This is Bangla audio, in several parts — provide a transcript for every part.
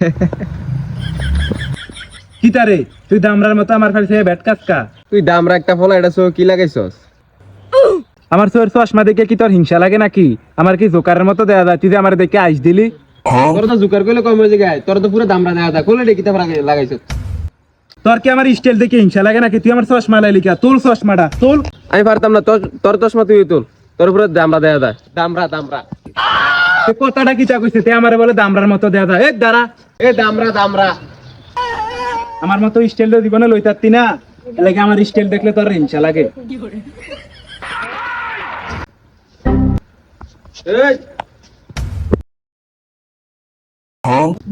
কি তারে? তুই দামরার মতো আমার কাছে ব্যাট কাজকা তুই দামরা একটা ফলা এটা কি লাগাইছস? আমার চোর চশমা দেখে কি তোর হিংসা লাগে নাকি? আমার কি জোকারের মতো দেয়া যায়? তুই যে আমার দেখে আইস দিলি? তোর তো জুকার কইলে কম হয়ে যায় তোর তো পুরো দামরা দেয়া দা কোলে ডেকিতে লাগাইছস। তোর কি আমার স্টাইল দেখে হিংসা লাগে নাকি? তুই আমার চশমা লাইলি কা? তোর চশমাটা তোর? আমি পারতাম না তোর তোর চশমা তুই তুল। তোর উপরে দামরা দেয়া দা দামরা দামরা। কথাটা কি চা কইছে? তুই আমারে বলে দামরার মতো দেয়া যায়। এ দাঁড়া এ দামরা দামরা। আমার মতো স্টাইল দিব না লইতারতি না। লাগে আমার স্টাইল দেখলে তোর হিংসা লাগে।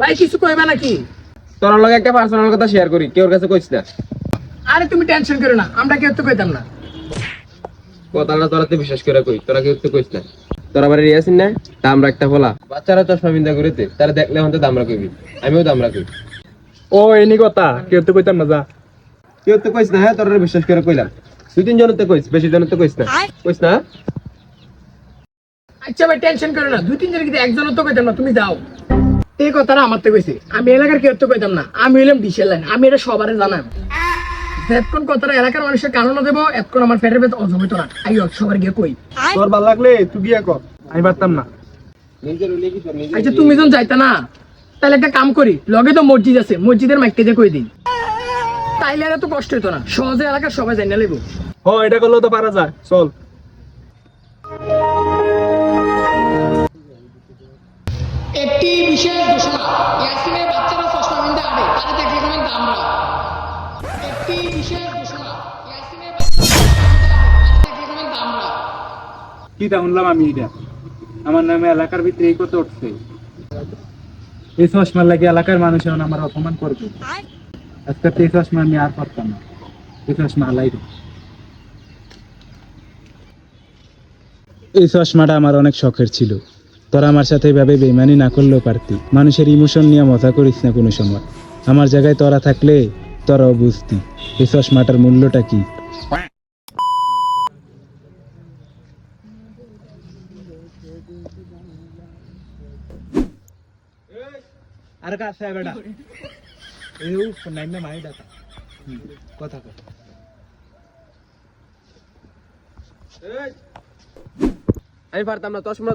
ভাই কিছু কইবা নাকি? তোর লগে একটা পার্সোনাল কথা শেয়ার করি। কেউর কাছে কইছ না। আরে তুমি টেনশন করো না। আমরা কেউ তো কইতাম না। কথাটা তোরা তো বিশ্বাস করে কই? তোরা কেউ তো কইছ না। তোরা বাড়ি রিয়াসিন না দামরা একটা ফলা। বাচ্চারা চশমা বিন্দা করিতে তারা দেখলে দামরা কইবি। আমিও দামরা কই। ও এনি কথা কেউ তো কইতাম না যা। কেউ তো কইছ না হ্যাঁ তোরা বিশ্বাস করে কইলাম। দুই তিন জনের তো কইছ বেশি জনের তো কইছ না। কইছ না? আচ্ছা ভাই টেনশন করো না দুই তিন জন কিন্তু একজনও তো কইতাম না তুমি যাও। এই কথাটা আমার তো কইছে। আমি এলাকার কেউ তো কইতাম না আমি হইলাম ডিসেল লাইন আমি এটা সবারে জানাম। এতক্ষণ কথাটা এলাকার মানুষের কারণ দেব এতক্ষণ আমার পেটের ভেতর অজম হইতো না। আইও সবার গিয়ে কই? তোর ভালো লাগলে তুই গিয়া কর আমি পারতাম না। আচ্ছা তুমি যখন যাইতা না তাহলে একটা কাম করি লগে তো মসজিদ আছে মসজিদের মাইকে যে কই দিন তাইলে আর এত কষ্ট হইতো না সহজে এলাকার সবাই জানিয়ে লেবো হ এটা করলেও তো পারা যায় চল। কি আমি এটা? আমার নামে এলাকার ভিতরে এই কথা উঠছে। এই চশমার লাগে এলাকার মানুষ এখন আমার অপমান করবে। আজকে এই চশমা আমি আর পারতাম না। এই চশমা এই চশমাটা আমার অনেক শখের ছিল। তোরা আমার সাথে এভাবে বেমানি না করলেও পারতি। মানুষের ইমোশন নিয়ে মজা করিস না কোনো সময়। আমার জায়গায় তোরা থাকলে তোরাও বুঝতি। এই চশমাটার মূল্যটা কি? আর কাছে বেটা এই উফ নাই না মাই ডাটা। কথা কর আমি পারতাম না চশমা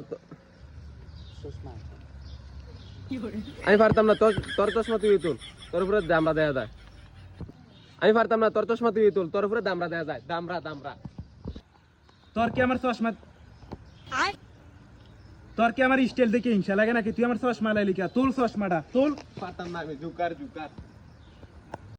আমি পারতাম না তোর তোর চশমা তুই তুল। তোর উপরে দামরা দেয়া যায় আমি পারতাম না তোর চশমা তুই তুল তোর উপরে দামরা দেওয়া যায়। দামরা দামরা। তোর কি আমার চশমা তোর কি আমার স্টাইল দেখে হিংসা লাগে নাকি? তুই আমার চশমা লাইলি কা তোর চশমাটা তোর পারতাম না আমি জুকার জুকার।